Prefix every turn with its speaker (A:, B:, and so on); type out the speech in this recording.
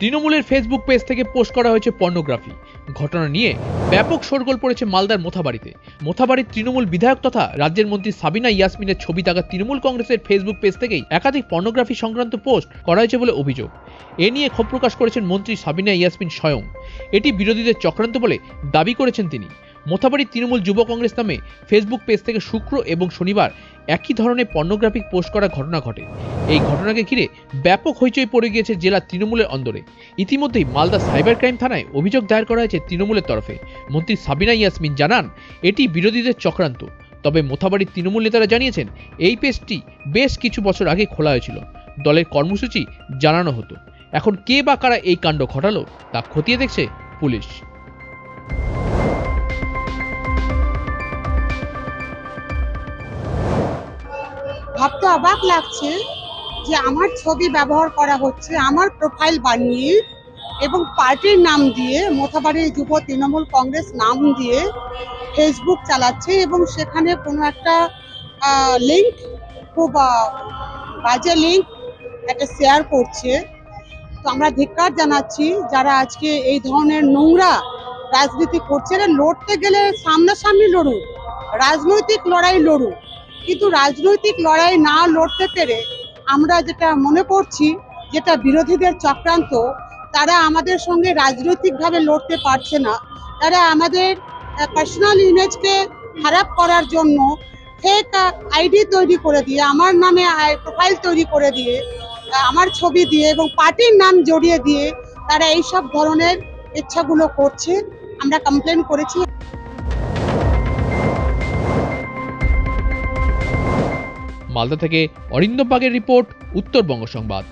A: তৃণমূলের Facebook page থেকে post করা হয়েছে পর্নোগ্রাফি ঘটনা নিয়ে ব্যাপক শোরগোল পড়েছে মালদার মোথাবাড়িতে। মোথাবাড়ির তৃণমূল বিধায়ক তথা রাজ্যের মন্ত্রী সাবিনা ইয়াসমিনের ছবি থাকা তৃণমূল কংগ্রেসের ফেসবুক পেজ থেকেই একাধিক পর্নোগ্রাফি সংক্রান্ত পোস্ট করা হয়েছে বলে অভিযোগ। এ নিয়ে ক্ষোভ প্রকাশ করেছেন মন্ত্রী সাবিনা ইয়াসমিন স্বয়ং। এটি বিরোধীদের চক্রান্ত বলে দাবি করেছেন তিনি। মোথাবাড়ির তৃণমূল যুব কংগ্রেস নামে ফেসবুক পেজ থেকে শুক্র এবং শনিবার একই ধরনের পর্নোগ্রাফিক পোস্ট করা ঘটনা ঘটে। এই ঘটনাকে ঘিরে ব্যাপক হইচই পড়ে গিয়েছে জেলা তৃণমূলের অন্দরে। ইতিমধ্যেই মালদা সাইবার ক্রাইম থানায় অভিযোগ দায়ের করা হয়েছে তৃণমূলের তরফে। মন্ত্রী সাবিনা ইয়াসমিন জানান, এটি বিরোধীদের চক্রান্ত। তবে মোথাবাড়ির তৃণমূল নেতারা জানিয়েছেন, এই পেজটি বেশ কিছু বছর আগে খোলা হয়েছিল। দলের কর্মসূচি জানানো হতো। এখন কে বা কারা এই কাণ্ড ঘটালো তা খতিয়ে দেখছে পুলিশ।
B: ভাবতে অবাক লাগছে যে আমার ছবি ব্যবহার করা হচ্ছে আমার প্রোফাইল বানিয়ে এবং পার্টির নাম দিয়ে, মোথাবাড়ি যুব তৃণমূল কংগ্রেস নাম দিয়ে ফেসবুক চালাচ্ছে এবং সেখানে কোনো একটা লিঙ্ক খুব বাজে লিঙ্ক একটা শেয়ার করছে। তো আমরা ধিক্কার জানাচ্ছি যারা আজকে এই ধরনের নোংরা রাজনীতি করছে। লড়তে গেলে সামনাসামনি লড়ুক, রাজনৈতিক লড়াই লড়ুক। কিন্তু রাজনৈতিক লড়াই না লড়তে পেরে আমরা যেটা মনে করছি, যেটা বিরোধীদের চক্রান্ত, তারা আমাদের সঙ্গে রাজনৈতিকভাবে লড়তে পারছে না। তারা আমাদের পার্সোনাল ইমেজকে খারাপ করার জন্য ফেক আইডি তৈরি করে দিয়ে, আমার নামে প্রোফাইল তৈরি করে দিয়ে আমার ছবি দিয়ে এবং পার্টির নাম জড়িয়ে দিয়ে তারা এইসব ধরনের ইচ্ছাগুলো করছে। আমরা কমপ্লেন করেছি।
A: মালদা থেকে অরিন্দম বাগের রিপোর্ট উত্তরবঙ্গ সংবাদ।